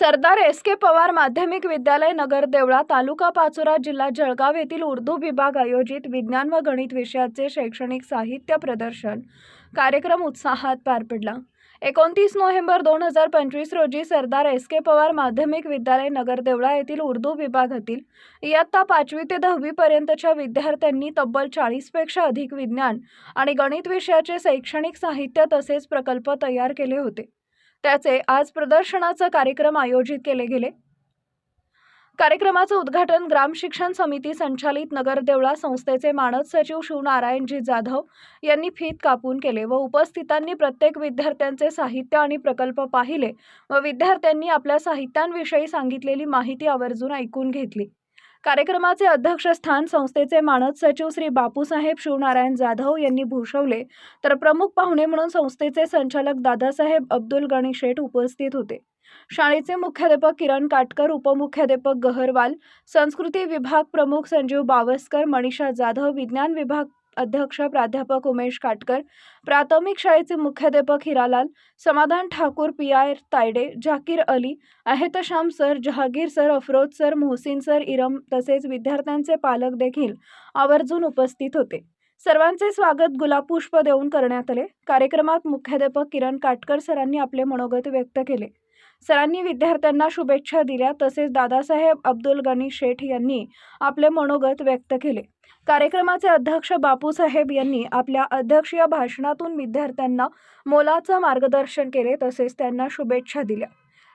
सरदार S के पवार माध्यमिक विद्यालय नगर देवळा तालुका पाचोरा जिल्हा जळगाव येथील उर्दू विभाग आयोजित विज्ञान व गणित विषयाचे शैक्षणिक साहित्य प्रदर्शन कार्यक्रम उत्साहात पार पडला. एकोणतीस नोव्हेंबर दोन हजार पंचवीस रोजी सरदार एस के पवार माध्यमिक विद्यालय नगर देवळा येथील उर्दू विभागातील इयत्ता पाचवी ते दहावीपर्यंतच्या विद्यार्थ्यांनी तब्बल चाळीसपेक्षा अधिक विज्ञान आणि गणित विषयाचे शैक्षणिक साहित्य तसेच प्रकल्प तयार केले होते. त्याचे आज प्रदर्शनाचा कार्यक्रम आयोजित केले गेले. कार्यक्रमाचं उद्घाटन ग्राम शिक्षण समिती संचालित नगरदेवळा संस्थेचे मानद सचिव शिवनारायणजी जाधव यांनी फीत कापून केले व उपस्थितांनी प्रत्येक विद्यार्थ्यांचे साहित्य आणि प्रकल्प पाहिले व विद्यार्थ्यांनी आपल्या साहित्यांविषयी सांगितलेली माहिती आवर्जून ऐकून घेतली. कार्यक्रमाचे अध्यक्षस्थान संस्थेचे मानद सचिव श्री बापूसाहेब शिवनारायण जाधव यांनी भूषवले. तर प्रमुख पाहुणे म्हणून संस्थेचे संचालक दादासाहेब अब्दुल गणी शेठ उपस्थित होते. शाळेचे मुख्याध्यापक किरण काटकर उपमुख्याध्यापक गहरवाल संस्कृती विभाग प्रमुख संजीव बावस्कर मनीषा जाधव विज्ञान विभाग अध्यक्ष प्राध्यापक उमेश काटकर प्राथमिक शाळेचे मुख्याध्यापक Hiralal Samadhan Thakur P I Tayde Zakir Ali आहेतशाम sir Jahangir sir Afroz sir Mohsin sir Iram तसेच विद्यार्थ्यांचे पालक देखील आवर्जून उपस्थित होते. सर्वांचे स्वागत गुलाबपुष्प देऊन करण्यात आले. कार्यक्रमात मुख्याध्यापक किरण काटकर सरांनी आपले मनोगत व्यक्त केले. सरांनी विद्यार्थ्यांना शुभेच्छा दिल्या तसेच दादासाहेब अब्दुल गनी शेठ यांनी आपले मनोगत व्यक्त केले. कार्यक्रमाचे अध्यक्ष बापूसाहेब यांनी आपल्या अध्यक्षीय भाषणातून विद्यार्थ्यांना मोलाचं मार्गदर्शन केले तसेच त्यांना शुभेच्छा दिल्या.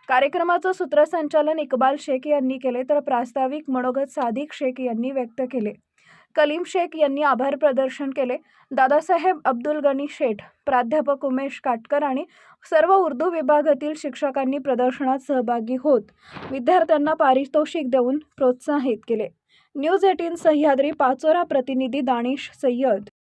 कार्यक्रमाचं सूत्रसंचालन इक्बाल शेख यांनी केले तर प्रास्ताविक मनोगत सादिक शेख यांनी व्यक्त केले. कलीम शेख यांनी आभार प्रदर्शन केले. दादासाहेब अब्दुल गनी शेठ प्राध्यापक उमेश काटकर आणि सर्व उर्दू विभागातील शिक्षकांनी प्रदर्शनात सहभागी होत विद्यार्थ्यांना पारितोषिक देऊन प्रोत्साहित केले. न्यूज एटीन सह्याद्री पाचोरा प्रतिनिधी दानिश सय्यद